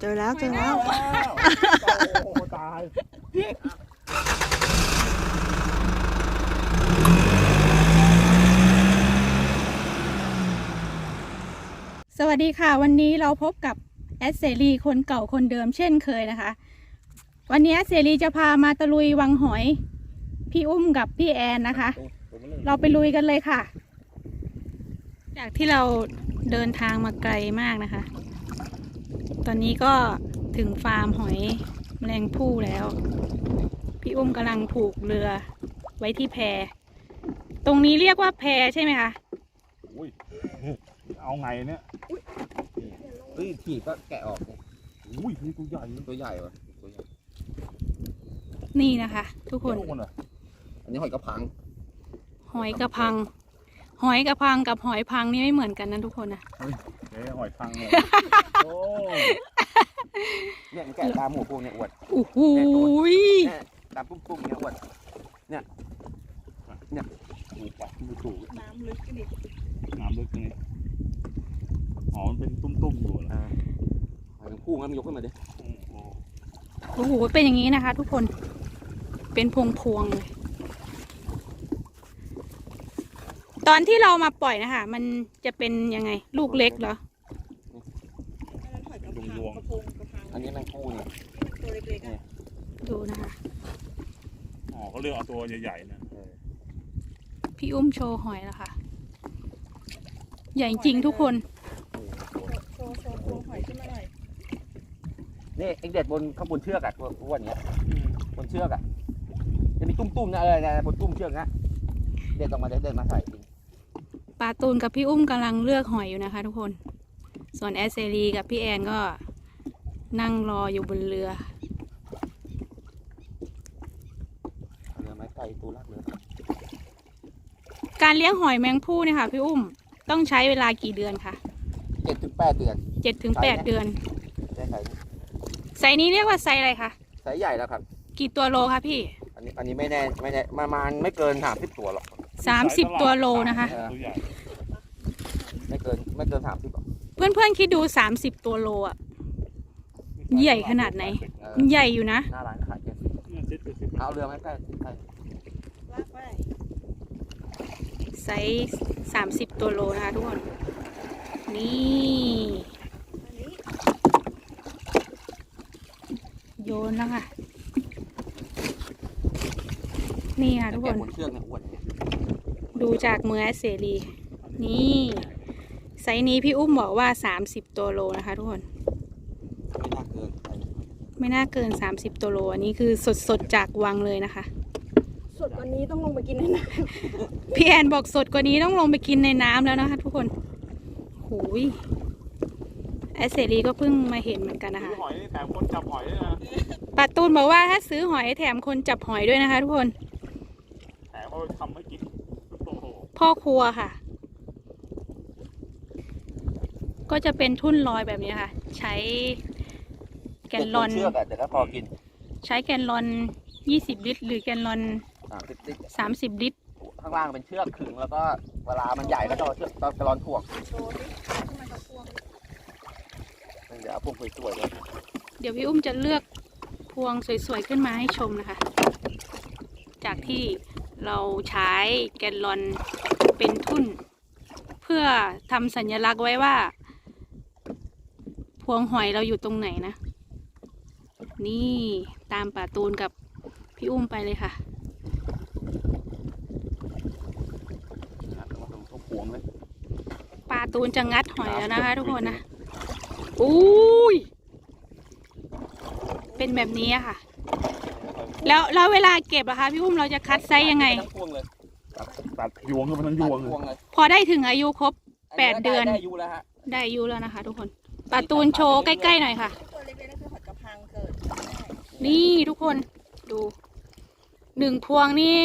เจอแล้วเจอแล้ว โอ้ตาย สวัสดีค่ะ วันนี้เราพบกับแอดเซรีคนเก่าคนเดิมเช่นเคยนะคะ วันนี้แอดเซรีจะพามาตะลุยวังหอย พี่อุ้มกับพี่แอนนะคะ เราไปลุยกันเลยค่ะ จากที่เราเดินทางมาไกลมากนะคะ ตอนนี้ก็ถึงฟาร์มหอยแมลงผู้แล้ว พี่อุ้มกำลังผูกเรือไว้ที่แพ ตรงนี้เรียกว่าแพใช่ไหมคะอุ้ยเอาไงเนี่ยเฮ้ยถีบก็แกะออกเนี่ยอุ้ยนี่ตัวใหญ่ตัวใหญ่วะตัวใหญ่นี่นะคะ ทุกคนโนอะอันนี้หอยกระพัง หอยกระพัง หอยกระพังกับหอยพังนี่ไม่เหมือนกันนะทุกคนนะเอ้หอยพังเลยโอ้เนี่ยมันแกะตามหมูพวกเนี่ยอวดโอ้โหเนี่ยตามปุ้มๆเนี่ยอวดถูกปะไม่ถูกน้ำลึกดิน้ำลึกตรงนี้อ๋อมันเป็นตุ้มๆอยู่เหรออ่าหอยคู่งั้นมันยกขึ้นมาดิโอ้โหโอ้โหเป็นอย่างนี้นะคะ ทุกคนเป็นพวงพวงๆเลย ตอนที่เรามาปล่อยนะคะ มันจะเป็นยังไง ลูกเล็กเหรออันนั้นหอยกระพังกระพงกระพังอันนี้แมงคู่เนี่ยตัวเล็กๆอะดูนะคะ อ๋อเขาเลือกเอาตัวใหญ่ๆนะเออพี่อุ้มโชว์หอยแล้วค่ะ ใหญ่จริงทุกคน โชว์โชว์ตัวหอยขึ้นมาหน่อยนี่เอ็กเด็ดบนข้างบนเชือกอะตัวอ้วนเนี้ยบนเชือกอะจะมีตุ้มๆนะอะไรนะบนตุ้มเชือกนะเด็ดออกมาเด็ดเด็ดมาใส่จริง ปาตูนกับพี่อุ้มกำลังเลือกหอยอยู่นะคะ ทุกคน ส่วนแอสเซรีกับพี่แอนก็นั่งรออยู่บนเรือเอาเรือไม้ไก่ตัวลักเรือการเลี้ยงหอยแมงผู้เนี่ยค่ะ พี่อุ้มต้องใช้เวลากี่เดือนคะเจ็ดถึงแปดเดือนเจ็ดถึงแปดเดือนได้ไข่ไซส์นี้เรียกว่าไซส์อะไรคะไซส์ใหญ่แล้วครับ กี่ตัวโลคะพี่ อันนี้อันนี้ไม่แน่ไม่แน่ประมาณไม่เกินสามสิบตัวหรอก สามสิบตัวโลนะคะ ตัวใหญ่ไม่เกินไม่เกินสามสิบหรอกเพื่อนๆคิดดูสามสิบตัวโลอะใหญ่ขนาดไหน เออใหญ่อยู่นะ หน้าร้านขายเจ็ดเนี่ยเจ็ดสิบเอาเรือไม้ไก่ใส่ลากไปไซส์สามสิบตัวโลนะคะทุกคน นี่ อันนี้โยนแล้วค่ะ นี่ค่ะทุกคแกะนบนเชือกเนี่ยอ้วนเนี่ย ดูจากมือแอสเซรี นี่ไซส์นี้พี่อุ้มบอกว่า 30 ตัวโลนะคะทุกคนไม่น่าเกินไม่น่าเกิน 30 ตัวโล อันนี้คือสดๆ จากวังเลยนะคะ สดกว่านี้ต้องลงไปกินในน้พี่แอนบอกสดกว่านี้ต้องลงไปกินในน้ำแล้วนะคะ ทุกคนหูยแอสเซรีก็เพิ่งมาเห็นเหมือนกันนะซื้อคะหอยแถมคนจับหอยด้วยนะปาตูนบอกว่าถ้าซื้อหอยแถมคนจับหอยด้วยนะคะ ทุกคน แถมเขาทำให้กินโอ้โห พ่อครัวค่ะ ก็จะเป็นทุ่นลอยแบบนี้ค่ะ ใช้แกนลอน เชือกอะเดี๋ยวก็พอกินใช้แกนลอน 20 ลิตร หรือแกนลอนสามสิบลิตร30 ลิตร ข้างล่างเป็นเชือกขึงแล้วก็เวลามันใหญ่ก็ต้องเอาเชือกต้องกระรอนถ่วงำโชว์ดิทำไมเขาพวงเดี๋ยวเอาพวกสวยๆเลยเดี๋ยวพี่อุ้มจะเลือกพวงสวยๆ ขึ้นมาให้ชมนะคะ จากที่เราใช้แกนลอน เป็นทุ่น เพื่อทำสัญลักษณ์ไว้ว่า พวงหอยเราอยู่ตรงไหนนะ นี่ตามป่าตูนกับพี่อุ้มไปเลยค่ะนะต้องมาตรงพวกพวงเลยปลาตูนจะงัดหอยแล้วนะคะทุกคนนะ อุ้ย เป็นแบบนี้อะค่ะ แล้วแล้วเวลาเก็บอะคะพี่อุ้มเราจะคัดไซส์ยังไงทั้งพวงเลย ตัดยวงขึ้นมาทั้งยวงตัดเลยพวงเลยพอได้ถึงอายุครบ แปดเดือน ได้อายุแล้วฮะได้อายุแล้วนะคะ ทุกคนปลาตูนโชว์ใกล้ๆหน่อยค่ะ ตัวเล็กๆนั่นคือหอยกระพังเกิดนี่ทุกคนดูหนึ่งพวงนี่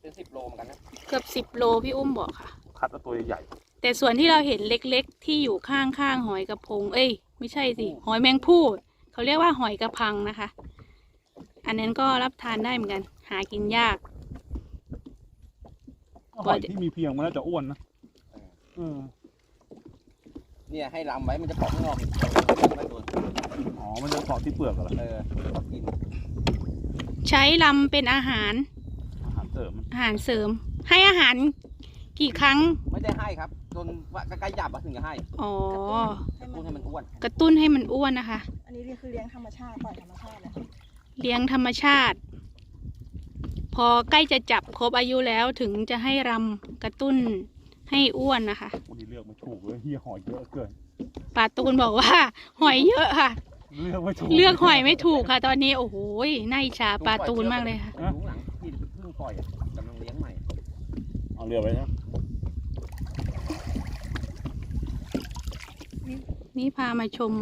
เป็นสิบโลเหมือนกันนะเกือบสิบโลพี่อุ้มบอกค่ะ คัดเอาตัวใหญ่แต่ส่วนที่เราเห็นเล็กๆ ที่อยู่ข้างๆหอยกระพง เอ้ย ไม่ใช่สิ หอยแมงผู้เขาเรียกว่าหอยกระพังนะคะ อันนั้นก็รับทานได้เหมือนกัน หากินยาก หอยที่มีเพียงมันน่าจะอ้วนนะเออเนี่ยให้ลำไว้มันจะเกาะข้างนอกไม่โดนอ๋อ มันจะเกาะที่เปลือกเหรอเออเขากินใช้ลำเป็นอาหาร อาหารเสริมมันอาหารเสริม ให้อาหารกี่ครั้ง ไม่ได้ให้ครับ จนว่าใกล้ๆจับอะถึงจะให้ อ๋อให้พูดให้มันอ้วน กระตุ้นให้มันอ้วนนะคะ อันนี้คือเลี้ยงธรรมชาติปล่อยธรรมชาติเลยเลี้ยงธรรมชาติ พอใกล้จะจับครบอายุแล้วถึงจะให้รำกระตุ้นให้อ้วนนะคะวันนี้เลือกไม่ถูกเลยเฮียหอยเยอะเกินป่าตูนบอกว่า หอยเยอะค่ะ เลือกไม่ถูกเลือกหอยไม่ถูกค่ะ ตอนนี้โอ้โหน่าอิจฉาป่าตูนมากเลยค่ะยุ้งหลังที่เพิ่งปล่อยอะกำลังเลี้ยงใหม่ เอาเรือไปนะนี่พามาชม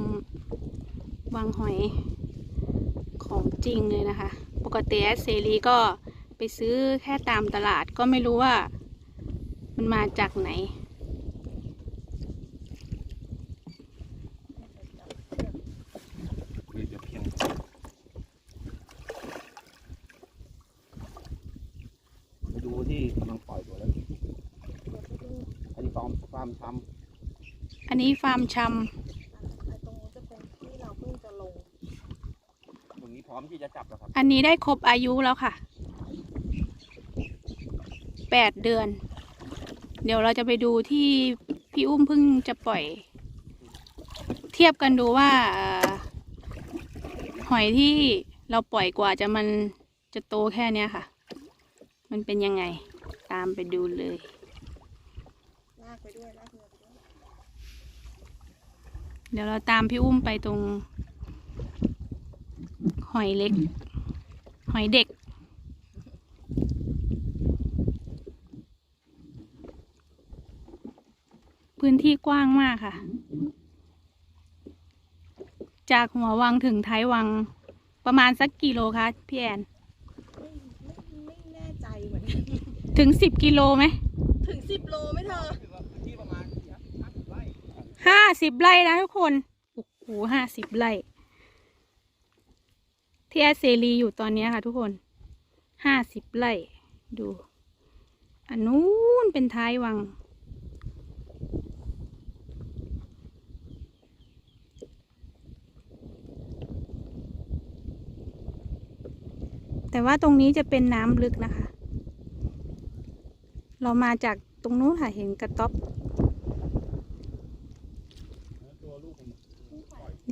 วังหอยของจริงเลยนะคะ ปกติแอดเซรีก็ ไปซื้อแค่ตามตลาดก็ไม่รู้ว่า มันมาจากไหนเดี๋ยวเพียงไปดูที่กำลังปล่อยตัวแล้ว อันนี้ฟาร์มฟาร์มทอันนี้ฟาร์มชตรงนู้นจะเป็นที่เราเพิ่งจะลงำตรงนี้พร้อมที่จะจับแล้วครับำอันนี้ได้ครบอายุแล้วค่ะ แปดเดือน เดี๋ยวเราจะไปดูที่พี่อุ้มเพิ่งจะปล่อย เทียบกันดูว่าหอยที่เราปล่อยกว่าจะมันจะโตแค่เนี้ยค่ะ มันเป็นยังไง ตามไปดูเลยลากไปด้วยลากเรือไปด้วยเดี๋ยวเราตามพี่อุ้มไปตรง หอยเล็ก หอยเด็ก พื้นที่กว้างมากค่ะ จากหัววังถึงท้ายวังประมาณสักกิโลคะพี่แอนไม่ไม่ไม่แน่ใจเหมือนกันถึงสิบกิโลไหมถึงสิบโลไหมเธอที่ประมาณห้าสิบไร่ห้าสิบไร่นะทุกคนโอ้โหห้าสิบไร่ที่แอดเซรีอยู่ตอนเนี้ยค่ะ ทุกคนห้าสิบไร่ดู อันนู้นเป็นท้ายวัง แต่ว่าตรงนี้จะเป็นน้ำลึกนะคะ เรามาจากตรงนู้นค่ะเห็นกระต๊อบ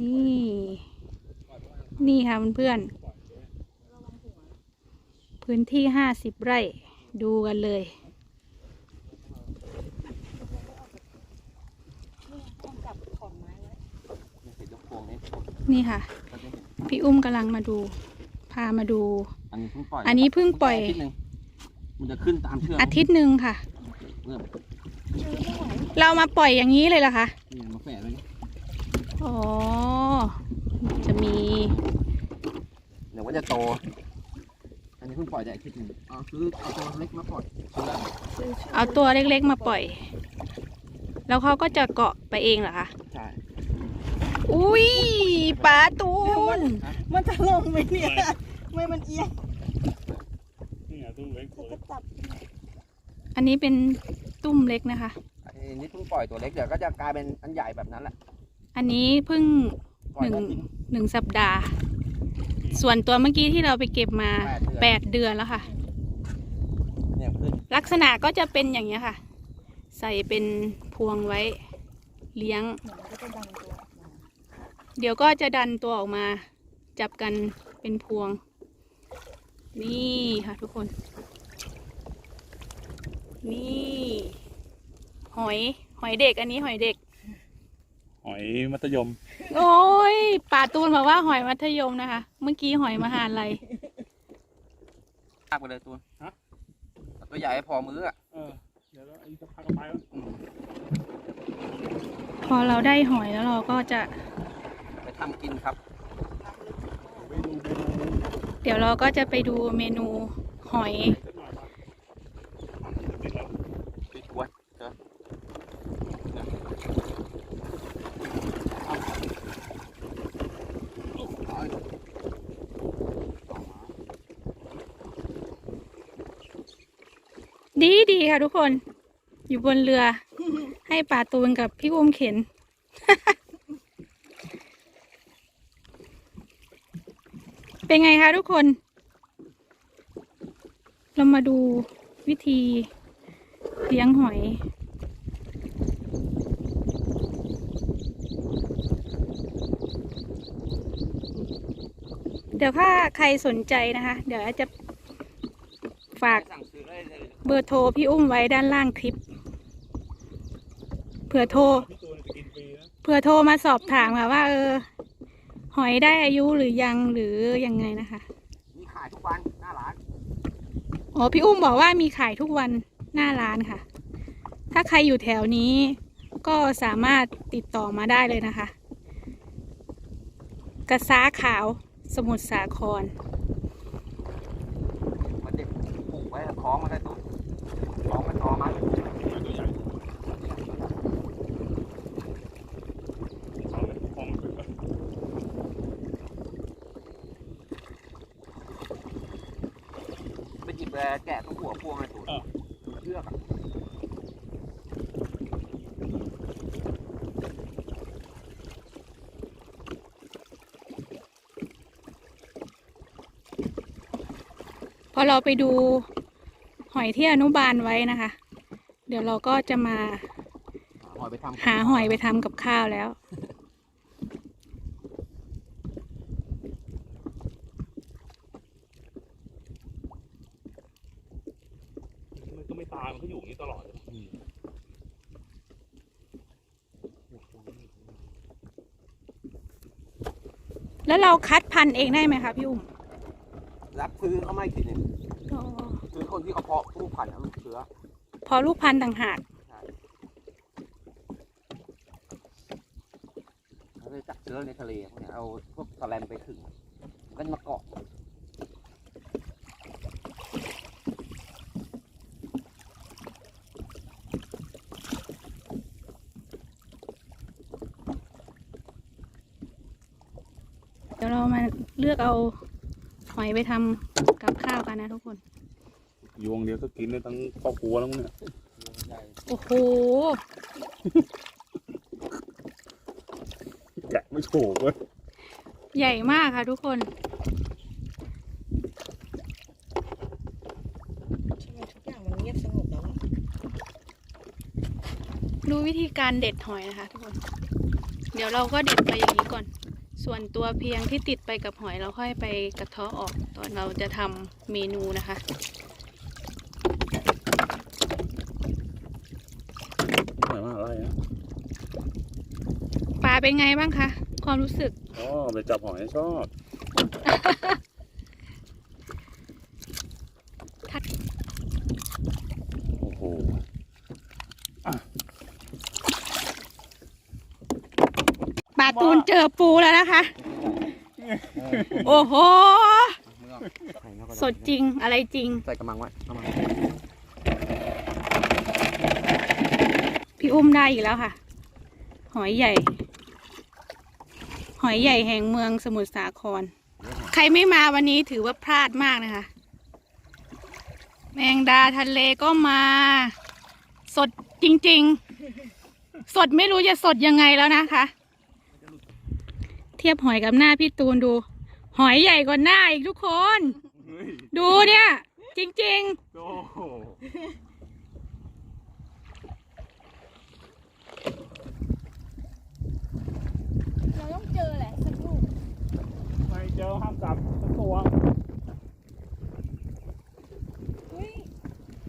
นี่ นี่ค่ะเพื่อนๆพื้นที่ห้าสิบไร่ ดูกันเลยนี่ค่ะ พี่อุ้มกำลังมาดู พามาดู อันนี้เพิ่งปล่อยอันนี้เพิ่งปล่อยาทิตย์หนึ่งมันจะขึ้นตามเชือกอาทิตย์หนึ่งค่ะ เริ่มเจอไม่ไหวเรามาปล่อยอย่างนี้เลยเหรอคะนี่มาแฝดเลยนี่อ๋อ จะมี เดี๋ยวว่าจะโต อันนี้เพิ่งปล่อยได้อาทิตย์หนึ่งเอาซื้อเอาตัวเล็กมาปล่อยเชือกซื้อชืกเอาตัวเล็กๆมาปล่อย แล้วเขาก็จะเกาะไปเองเหรอคะ ใช่อุ้ยปลาตูน มันจะลงไหมเนี่ย ไม่มันเอียง นี่ไงตู้เล็กเธตัวอเล็ก็กจับอันนี้เป็นตุ้มเล็กนะคะ อันนี้เพิ่งปล่อยตัวเล็กเดี๋ยวก็จะกลายเป็นอันใหญ่แบบนั้นแหละอันนี้เพิ่งปล่อยหนึ่งแล้วทิ้งหนึ่งสัปดาห์ ส่วนตัวเมื่อกี้ที่เราไปเก็บมาแปแปดดเดือนเดือนแล้วค่ะ เนี่ยขึ้นลักษณะก็จะเป็นอย่างนี้ยค่ะ ใส่เป็นพวงไว้ เลี้ยงเหมือนมันก็จะดันตัวออกมาเดี๋ยวก็จะดันตัวออกมา จับกันเป็นพวง นี่ค่ะทุกคน นี่ หอย หอยเด็กอันนี้หอยเด็ก หอยมัธยม โอ้ยป่าตูนบอกว่าหอยมัธยมนะคะ เมื่อกี้หอยมหาลัยลากไปเลยตัวฮะเอาตัวใหญ่ให้พอมืออะเออเดี๋ยวเราอีกสักพักก็ไปแล้วอืมพอเราได้หอยแล้วเราก็จะ ไปทำกินครับไปดูเมนู เดี๋ยวเราก็จะไปดูเมนูหอย ดีดีค่ะทุกคน อยู่บนเรือ ให้ป่าตูนกับพี่อุ้มเข็น เป็นไงคะทุกคน เรามาดูวิธีเลี้ยงหอย เดี๋ยวถ้าใครสนใจนะคะ เดี๋ยวอาจจะฝากเบอร์โทรพี่อุ้มไว้ด้านล่างคลิป เผื่อโทร เผื่อโทรมาสอบถามค่ะว่าเออ หอยได้อายุหรือยังหรือยังไงนะคะมีขายทุกวันหน้าร้านอ๋อพี่อุ้มบอกว่ามีขายทุกวันหน้าร้านค่ะ ถ้าใครอยู่แถวนี้ ก็สามารถติดต่อมาได้เลยนะคะ กระซ้าขาวสมุทรสาคร มันเด็กปลูกไว้คล้องมันได้ตัวคล้องมันตอมัน ตัวใหญ่เอาเลยห้องมันเป็นแบบ ไปจิบแแกะต้องหัวพวงไอ้ตัวเชือกอะพอเราไปดูหอยที่อนุบาลไว้นะคะ เดี๋ยวเราก็จะมาหอยไปทำหาหอยไปทำกับข้าวแล้ว มันก็ไม่ตายมันก็อยู่อย่างนี้ตลอดเลย แล้วเราคัดพันธุ์เองได้ไหมคะพี่อุ้มรับซื้อเขาไม่กินเนี่ยอ๋อซื้อคนที่เขาเพาะลูกพันธุ์เอาลูกเชื้อพอลูกพันธุ์ต่างหากเขาเลยจับเชื้อในทะเลพวกเนี้ยเอาพวกสแลมไปขึงมันก็จะมาเกาะ เดี๋ยวเรามาเลือกเอาหอยไปทำกับข้าวกันนะทุกคน ยวงเดียวก็กินได้ทั้งครอบครัวแล้วมั้งเนี่ยใหญ่โอ้โห แกะไม่โฉบเว้ยใหญ่มากค่ะทุกคน ทำไมทุกอย่างมันเงียบสงบแล้วอะดูวิธีการเด็ดหอยนะคะทุกคน เดี๋ยวเราก็เด็ดไปอย่างนี้ก่อน ส่วนตัวเพียงที่ติดไปกับหอยเราค่อยไปกระเทาะออกตอนเราจะทำเมนูนะคะไม่ว่าอะไรนะปลาเป็นไงบ้างคะ ความรู้สึก อ๋อไปจับหอยชอบ โอ้โห ปลาตูน เจอปูแล้วนะคะ โอ้โห สดจริงอะไรจริง ใส่กระมังไว้กระมังพี่อุ้มได้อีกแล้วค่ะ หอยใหญ่ หอยใหญ่แห่งเมืองสมุทรสาคร ใครไม่มาวันนี้ถือว่าพลาดมากนะคะ แมงดาทะเลก็มา สดจริง ๆ สดไม่รู้จะสดยังไงแล้วนะคะ เทียบหอยกับหน้าพี่ตูนดู หอยใหญ่กว่าหน้าอีกทุกคนเฮ้ยดูเนี่ย จริงโอ้โหๆเราต้องเจอแหละสักลูกไม่เจอห้ามจับสักตัว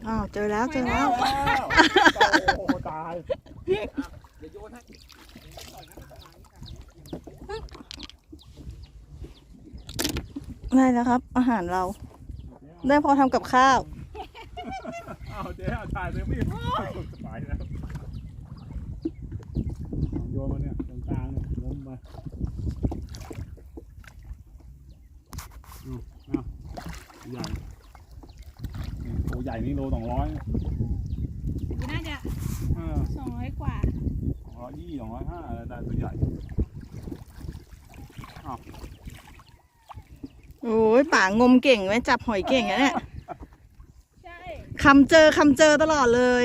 อ้าวเจอแล้วเจอแล้ว โอ้โหตาย เดี๋ยวโยนให้ ได้แล้วครับ อาหารเรา ได้พอทำกับข้าวอ้าวเจ๊เอาถ่ายเลยไม่สบายแล้วโยนมาเนี่ยตรงกลางเนี่ยงมมาอ้าวอ้าวใหญ่ตัวใหญ่นี่โลสองร้อยน่าจะเออสองร้อยกว่าสองร้อยยี่สองร้อยห้าอะไรได้ตัวใหญ่ โอ้ยป่างมเก่งไหมจับหอยเก่งนะเนี่ยคำเจอคำเจอตลอดเลย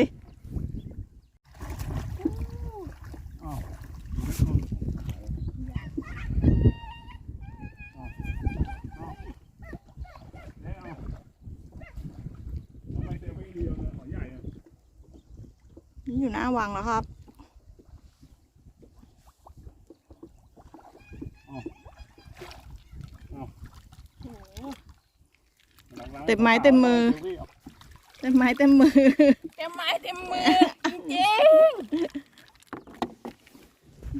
นี่อยู่หน้าวังแล้วครับ เต็มไม้เต็มมือ เต็มไม้เต็มมือ เต็มไม้เต็มมือจริง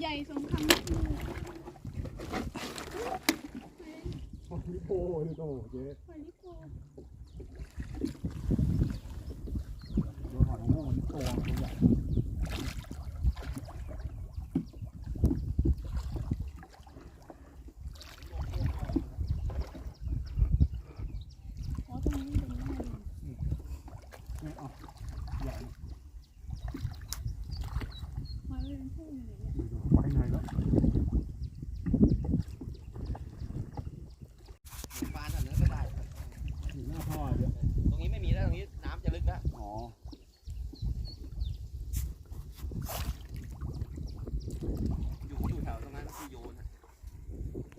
ใหญ่สมคำโอ้ยโอ้เจ๊โดนหอยนางรมมันตัวตัวใหญ่ อ๋อตรงนี้เป็นหน้าดิน ไม่เอาใหญ่ หอยเป็นพุ่งอยู่เนี่ย ดูไว้ในแล้ว ปลาทำเนื้อก็ได้ อยู่หน้าท่อเยอะ ตรงนี้ไม่มีแล้วตรงนี้น้ำจะลึกแล้ว อ๋อ อยู่อยู่แถวตรงนั้นที่โยนอะ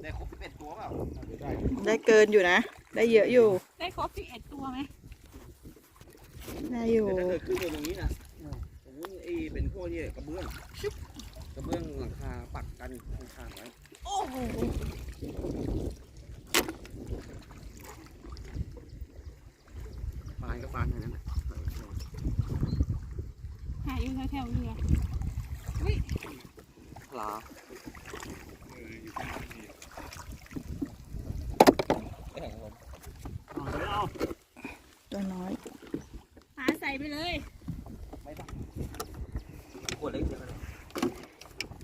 ได้ ครบสิบเอ็ดตัวเปล่าเดี๋ยวได้ได้เกินอยู่นะ ได้เยอะอยู่ ได้ครบสิบเอ็ดตัวไหมได้อยู่แต่ถ้าเกิดขึ้นไปตรงนี้นะตรงนี้ไอ้เป็นพวกนี้กระเบื้องชุบกระเบื้องหลังคาปักกันข้างๆไว้โอ้โหปานก็ปานเท่านั้นน่ะหาอยู่แถวๆเรือปลา เอออยู่ที่นี่ ไม่แข็งลม เอาเดี๋ยวเอา ตัวน้อยหาใส่ไปเลยไม่ต้องขวดเล็กเดียวกัน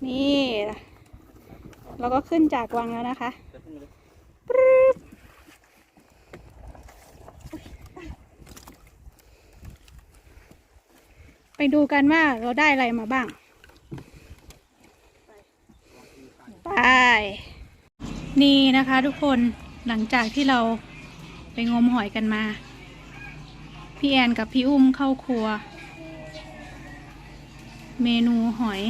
นี่ เราก็ขึ้นจากวังแล้วนะคะเดี๋ยวขึ้นมาเลยไปดูกันว่าเราได้อะไรมาบ้าง ไป นี่นะคะทุกคนหลังจากที่เรา ไปงมหอยกันมา พี่แอนกับพี่อุ้มเข้าครัว เมนูหอย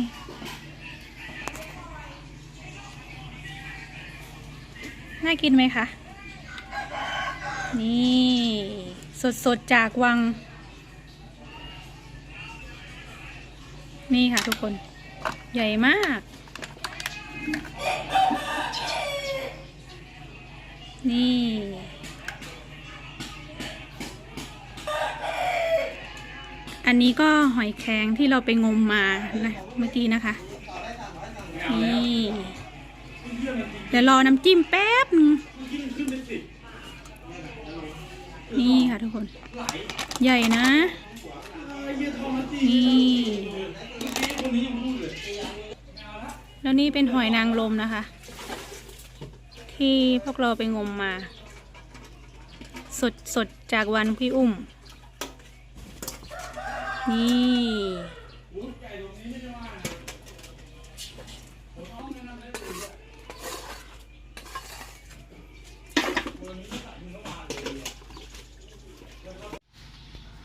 น่ากินไหมคะ นี่ สดๆ จากวัง นี่ค่ะทุกคน ใหญ่มากนี่ อันนี้ก็หอยแครงที่เราไปงมมานะเมื่อกี้นะคะ นี่เดี๋ยวรอน้ำจิ้มแป๊บนึงนี่ค่ะทุกคน ใหญ่นะ นี่ แล้วนี่เป็นหอยนางรมนะคะ ที่พวกเราไปงมมา สดสดจากวันพี่อุ้ม นี่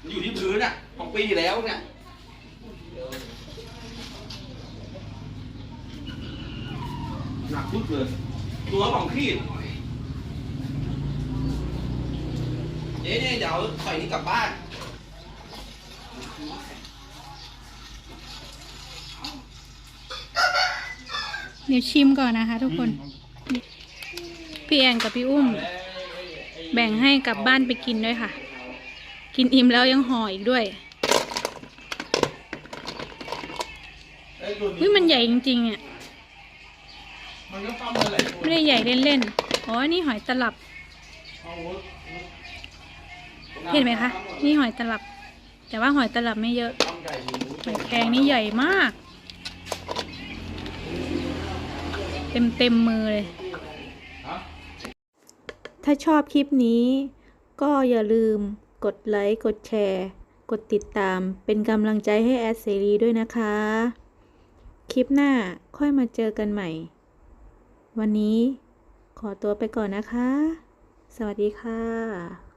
นอยู่ที่พื้นอะของปีที่แล้วเนี่ยหนักพุดเลย ตัวสองขีดเจ๊เนี่ยเดี๋ยวใส่นี่กลับบ้าน เดี๋ยวชิมก่อนนะคะ ทุกคน พี่แอนกับพี่อุ้ม แบ่งให้กลับบ้านไปกินด้วยค่ะ กินอิ่มแล้วยังห่ออีกด้วยเฮ้ยมันใหญ่จริงๆอะมันก็ปั๊มอะไรไม่ได้ใหญ่เล่นๆ อ๋อ นี่หอยตลับ เห็นไหมคะ นี่หอยตลับ แต่ว่าหอยตลับไม่เยอะหอยแครงนี่ใหญ่มาก เต็มเต็มมือเลย ถ้าชอบคลิปนี้ ก็อย่าลืมกดไลค์ กดแชร์ กดติดตาม เป็นกำลังใจให้แอดเสรีด้วยนะคะ คลิปหน้าค่อยมาเจอกันใหม่ วันนี้ขอตัวไปก่อนนะคะ สวัสดีค่ะ